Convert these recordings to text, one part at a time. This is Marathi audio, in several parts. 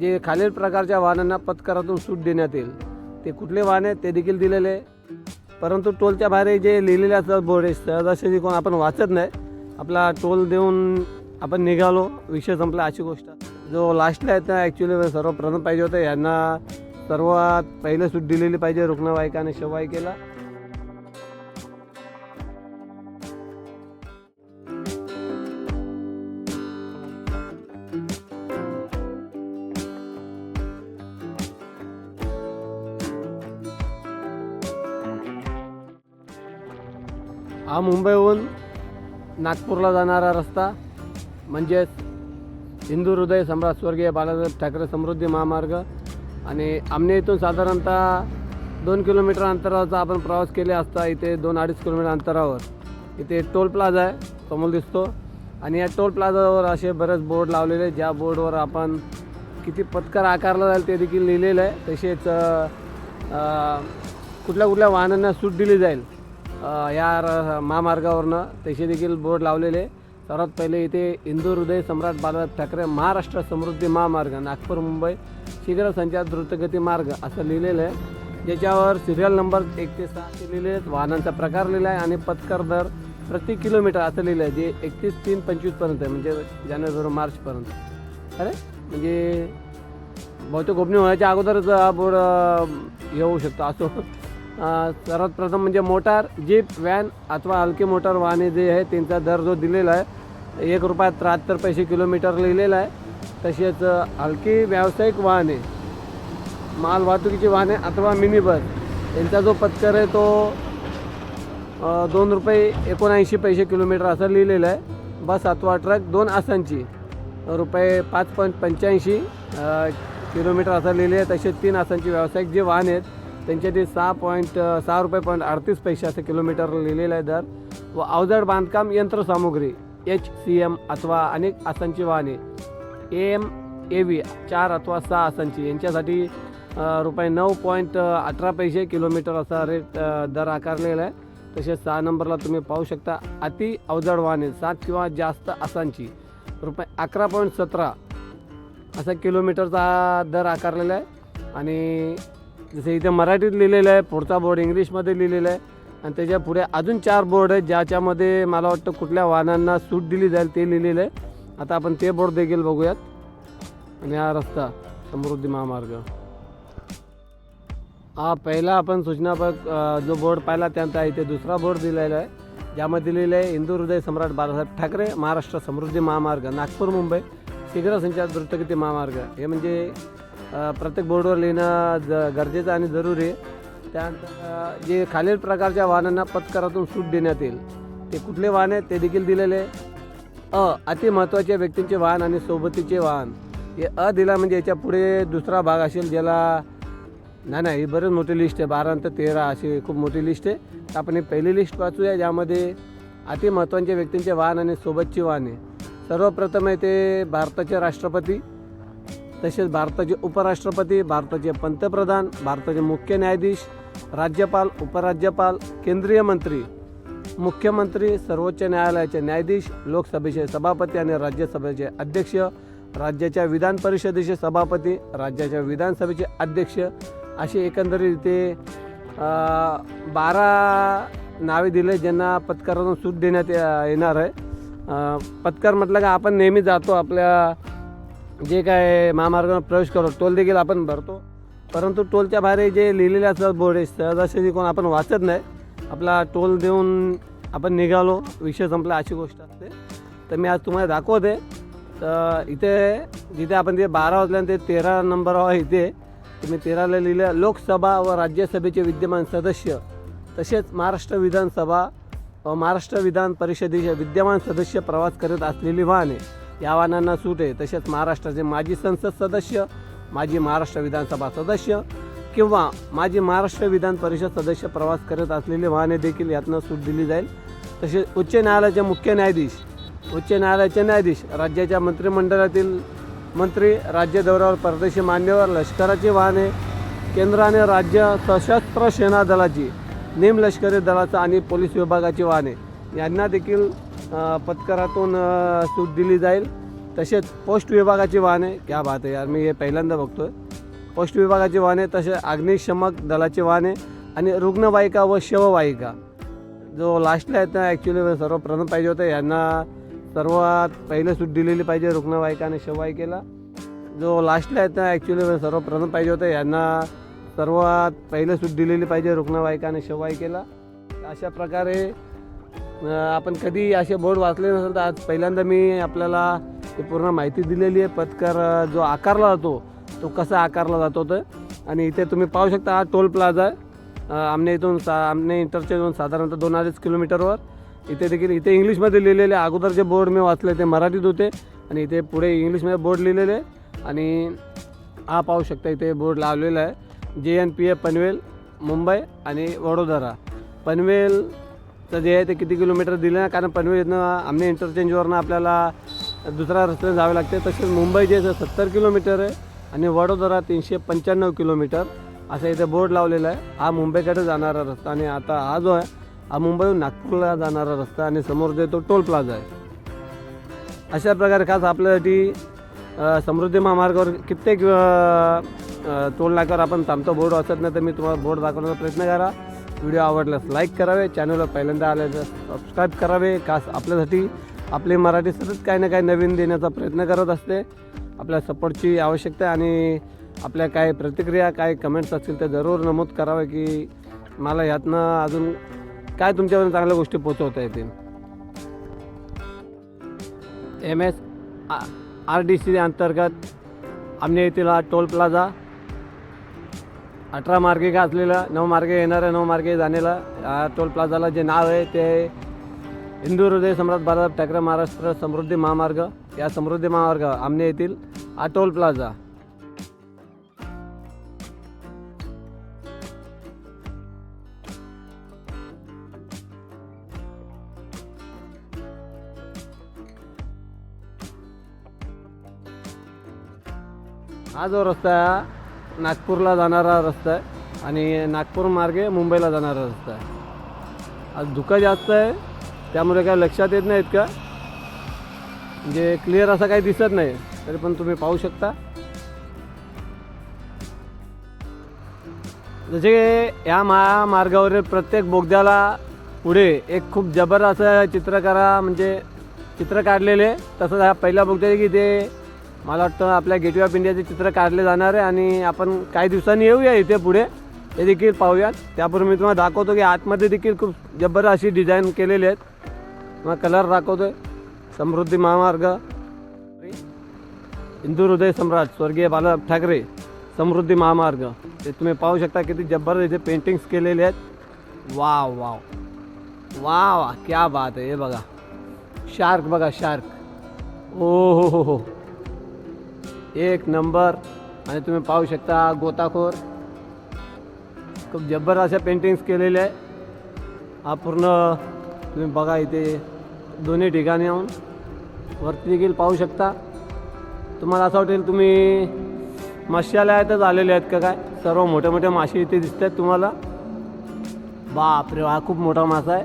जे खालील प्रकारच्या वाहनांना पथकरातून सूट देण्यात येईल ते कुठले वाहन आहेत ते देखील दिलेले आहे. परंतु टोलच्या बाहेर जे लिहिलेले असतात बोर्ड सहजाशी कोण आपण वाचत नाही आपला टोल देऊन आपण निघालो विषय संपला अशी गोष्ट. जो लास्टला आहे ना ॲक्च्युली सर्वप्रथम पाहिजे होतं. यांना सर्वात पहिले सूट दिलेली पाहिजे रुग्णवाहिका आणि शववाहिकेला. हा मुंबईहून नागपूरला जाणारा रस्ता म्हणजेच हिंदू हृदय सम्राट स्वर्गीय बाळासाहेब ठाकरे समृद्धी महामार्ग आणि आमने इथून साधारणतः दोन किलोमीटर अंतराचा आपण प्रवास केले असता इथे दोन अडीच किलोमीटर अंतरावर. इथे टोल प्लाझा आहे समोर दिसतो. आणि या टोल प्लाझावर असे बरेच बोर्ड लावलेले ज्या बोर्डवर आपण किती पत्कर आकारला जाईल ते देखील लिहिलेलं आहे. तसेच कुठल्या कुठल्या वाहनांना सूट दिली जाईल. या र महामार्गावरनं तसे देखील बोर्ड लावलेले आहे. सर्वात पहिले इथे हिंदू हृदय सम्राट बाळासाहेब ठाकरे महाराष्ट्र समृद्धी महामार्ग नागपूर मुंबई शीघ्र संचार द्रुतगती मार्ग असं लिहिलेलं आहे. ज्याच्यावर सिरियल नंबर एक ते सहाचे लिहिले आहेत. वाहनांचा प्रकार लिहिला आहे आणि पथकर दर प्रति किलोमीटर असं लिहिलं आहे जे एकतीस तीन पंचवीसपर्यंत आहे म्हणजे जानेवारी मार्चपर्यंत अरे म्हणजे बहुतेक गोपनीय होण्याच्या अगोदरच हा बोर्ड येऊ शकतो असो. सर्वात प्रथम म्हणजे मोटार जीप व्हॅन अथवा हलके मोटार वाहने जे आहे त्यांचा दर जो दिलेला आहे एक रुपया त्र्याहत्तर पैसे किलोमीटर लिहिलेला आहे. तसेच हलकी व्यावसायिक वाहने माल वाहतुकीची वाहने अथवा मिनी बस यांचा जो पत्कर आहे तो दोन रुपये एकोणऐंशी पैसे किलोमीटर असं लिहिलेलं आहे. बस अथवा ट्रक दोन आसांची रुपये पाच पॉईंट पंच्याऐंशी किलोमीटर असं लिहिले आहे. तसेच तीन आसांची व्यावसायिक जे वाहन आहेत त्यांच्या ते सहा पॉईंट सहा रुपये पॉईंट अडतीस पैसे असं किलोमीटर लिहिलेलं आहे दर. व अवजड बांधकाम यंत्रसामुग्री एच सी एम अथवा अनेक आसांची वाहने ए एम ए व्ही चार अथवा सहा आसांची यांच्यासाठी रुपये नऊ पॉईंट अठरा पैसे किलोमीटर असा रेट दर आकारलेला आहे. तसेच सहा नंबरला तुम्ही पाहू शकता अति अवजड वाहने सात किंवा जास्त आसांची रुपये अकरा पॉईंट सतरा असा किलोमीटरचा दर आकारलेला आहे. आणि जसं इथे मराठीत लिहिलेलं आहे पुढचा बोर्ड इंग्लिशमध्ये लिहिलेला आहे. आणि त्याच्या पुढे अजून चार बोर्ड आहेत ज्याच्यामध्ये मला वाटतं कुठल्या वाहनांना सूट दिली जाईल ते लिहिलेलं आहे. आता आपण ते बोर्ड देखील बघूयात. आणि हा रस्ता समृद्धी महामार्ग. हा पहिला आपण सूचना जो बोर्ड पाहिला त्यानंतर इथे दुसरा बोर्ड दिलेला आहे. ज्यामध्ये लिहिलं आहे हिंदू हृदय सम्राट बाळासाहेब ठाकरे महाराष्ट्र समृद्धी महामार्ग नागपूर मुंबई शीघ्र संचार द्रुतगती महामार्ग. हे म्हणजे प्रत्येक बोर्डवर लिहिणं ज गरजेचं आणि जरुरी आहे. त्यानंतर जे खालील प्रकारच्या वाहनांना पथकरातून सूट देण्यात येईल ते कुठले वाहन आहेत ते देखील दिलेले अ अति महत्त्वाच्या व्यक्तींचे वाहन आणि सोबतीचे वाहन हे अ दिला म्हणजे याच्यापुढे दुसरा भाग असेल ज्याला नाही नाही ही बरेच मोठी लिस्ट आहे. बारा नंतर तेरा अशी खूप मोठी लिस्ट आहे. तर आपण ही पहिली लिस्ट वाचूया ज्यामध्ये अति महत्त्वाच्या व्यक्तींचे वाहन आणि सोबतची वाहने. सर्वप्रथम आहे ते भारताचे राष्ट्रपती तसेच भारताचे उपराष्ट्रपती भारताचे पंतप्रधान भारताचे मुख्य न्यायाधीश राज्यपाल उपराज्यपाल केंद्रीय मंत्री मुख्यमंत्री सर्वोच्च न्यायालयाचे न्यायाधीश लोकसभेचे सभापती आणि राज्यसभेचे अध्यक्ष राज्याच्या विधान परिषदेचे सभापती राज्याच्या विधानसभेचे अध्यक्ष असे एकंदरीत बारा नावे दिले ज्यांना पत्करातून सूट देण्यात येणार आहे. पत्कार म्हटलं का आपण नेहमी जातो आपल्या जे काय महामार्गावर प्रवेश करतो टोल देखील आपण भरतो. परंतु टोलच्या बाहेर जे लिहिलेले असतात बोर्ड आहे कोण आपण वाचत नाही आपला टोल देऊन आपण निघालो विषय संपला अशी गोष्ट असते. तर मी आज तुम्हाला दाखवते. तर इथे जिथे आपण ते बारा वाजल्यानंतर ते तेरा नंबर आहे इथे. तुम्ही तेराला लिहिलं लोकसभा व राज्यसभेचे विद्यमान सदस्य. तसेच महाराष्ट्र विधानसभा व महाराष्ट्र विधान परिषदेचे विद्यमान सदस्य प्रवास करत असलेली वाहने. या वाहनांना सूट आहे. तसेच महाराष्ट्राचे माजी संसद सदस्य माजी महाराष्ट्र विधानसभा सदस्य किंवा माजी महाराष्ट्र विधान परिषद सदस्य प्रवास करत असलेली वाहने देखील यातनं सूट दिली जाईल. तसेच उच्च न्यायालयाचे मुख्य न्यायाधीश उच्च न्यायालयाचे न्यायाधीश राज्याच्या मंत्रिमंडळातील मंत्री राज्य दौऱ्यावर परदेशी मान्यवर लष्कराची वाहने केंद्राने राज्य सशस्त्र सेना दलाची निमलष्करी दलाचा आणि पोलीस विभागाची वाहने यांना देखील पत्करातून सूट दिली जाईल. तसेच पोस्ट विभागाची वाहने क्या बात आहे यार मी हे पहिल्यांदा बघतो आहे पोस्ट विभागाची वाहने तसे अग्निशमक दलाची वाहने आणि रुग्णवाहिका व शववाहिका. जो लास्टला आहेत ना ॲक्च्युली सर्वप्रथम पाहिजे होतं. यांना सर्वात पहिले सूट दिलेली पाहिजे रुग्णवाहिका आणि शववाहिकेला. जो लास्टला आहेत ना ॲक्च्युली सर्वप्रथम पाहिजे होतं. यांना सर्वात पहिले सूट दिलेली पाहिजे रुग्णवाहिका आणि शववाहिकेला. अशा प्रकारे आपण कधी असे बोर्ड वाचले नसेल तर आज पहिल्यांदा मी आपल्याला ते पूर्ण माहिती दिलेली आहे. पथकर जो आकारला जातो तो कसा आकारला जातो तर आणि इथे तुम्ही पाहू शकता हा टोल प्लाझा आहे. आमने इथून सा आमने इंटरचेजून साधारणतः दोन अडीच किलोमीटरवर इथे देखील इथे इंग्लिशमध्ये लिहिलेले अगोदर जे बोर्ड मी वाचले ते मराठीत होते. आणि इथे पुढे इंग्लिशमध्ये बोर्ड लिहिलेले. आणि हा पाहू शकता इथे बोर्ड लावलेला आहे. J N P A Panvel Mumbai आणि वडोदरा. पनवेल तर जे आहे ते किती किलोमीटर दिलं ना कारण पनवेल इथनं आमने इंटरचेंजवरनं आपल्याला दुसऱ्या रस्त्याने जावे लागते. तसेच मुंबई जे सत्तर किलोमीटर आहे आणि वडोदरा तीनशे पंच्याण्णव किलोमीटर असं इथे बोर्ड लावलेला आहे. हा मुंबईकडे जाणारा रस्ता आणि आता हा जो आहे हा मुंबईहून नागपूरला जाणारा रस्ता आणि समोर जो तो टोल प्लाझा आहे. अशा प्रकारे खास आपल्यासाठी समृद्धी महामार्गावर कित्येक टोल नाक्यावर आपण थांबतो. बोर्ड वाचत नाही तर मी तुम्हाला बोर्ड दाखवण्याचा प्रयत्न करा. व्हिडिओ आवडल्यास लाईक करावे चॅनलला पहिल्यांदा आले तर सबस्क्राईब करावे खास आपल्यासाठी आपली मराठी सतत काही ना काही नवीन देण्याचा प्रयत्न करत असते. आपल्या सपोर्टची आवश्यकता आणि आपल्या काय प्रतिक्रिया काय कमेंट्स असतील ते जरूर नमूद करावे की मला ह्यातनं अजून काय तुमच्यापर्यंत चांगल्या गोष्टी पोचवता येतील. M S R D C अंतर्गत आमने येथील हा टोल प्लाझा अठरा मार्गिका असलेला नऊ मार्गे येणाऱ्या नऊ मार्गे जाणेला. या टोल प्लाझाला जे नाव आहे ते हिंदू हृदय सम्राट बाळासाहेब ठाकरे महाराष्ट्र समृद्धी महामार्ग. या समृद्धी महामार्ग आमने येथील हा टोल प्लाझा. हा जो रस्ता आहे नागपूरला जाणारा रस्ता आहे आणि नागपूर मार्गे मुंबईला जाणारा रस्ता आहे. आज धुकं जास्त आहे त्यामुळे काय लक्षात येत नाही इतकं म्हणजे क्लिअर असं काही दिसत नाही तरी पण तुम्ही पाहू शकता. जसे या महामार्गावरील प्रत्येक बोगद्याला पुढे एक खूप जबर असं चित्रकारा म्हणजे चित्र काढलेले तसंच हा पहिला बोगदा की ते मला वाटतं आपल्या गेटवे ऑफ इंडियाचे चित्र काढले जाणार आहे आणि आपण काही दिवसांनी येऊया इथे पुढे. हे देखील पाहूयात. त्यापूर्वी मी तुम्हाला दाखवतो की आतमध्ये देखील खूप जबर अशी डिझाईन केलेली आहेत. तुम्हाला कलर दाखवतोय. समृद्धी महामार्ग. हिंदू हृदय सम्राट स्वर्गीय बाळासाहेब ठाकरे समृद्धी महामार्ग. ते तुम्ही पाहू शकता किती जब्बर इथे पेंटिंग्स केलेले आहेत. Wow wow. वा वा क्या बात आहे. हे बघा. शार्क बघा शार्क ओ हो हो हो. एक नंबर. आणि तुम्ही पाहू शकता गोताखोर. खूप जब्बर अशा पेंटिंग्स केलेल्या आहे. हा पूर्ण तुम्ही बघा इथे दोन्ही ठिकाणी येऊन. वरती देखील पाहू शकता. तुम्हाला असं वाटेल तुम्ही मत्स्यालयातच आलेले आहेत का काय? सर्व मोठे मोठे मासे इथे दिसत आहेत तुम्हाला. बाप रे हा खूप मोठा मासा आहे.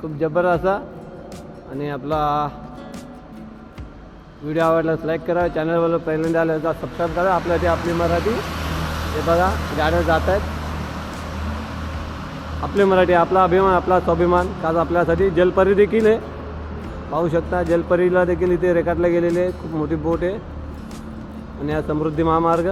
खूप जबर असा आणि आपला व्हिडिओ आवडल्यास लाईक करा चॅनलवर पहिल्यांदा आलं तर सबस्क्राईब करा. आपल्यासाठी आपली मराठी. हे बघा गाड्या जात आहेत. आपली मराठी आपला अभिमान आपला स्वाभिमान. काज आपल्यासाठी जलपरी देखील आहे. पाहू शकता जलपरीला देखील इथे रेखाटले गेलेले आहे. खूप मोठी बोट आहे. आणि हा समृद्धी महामार्ग.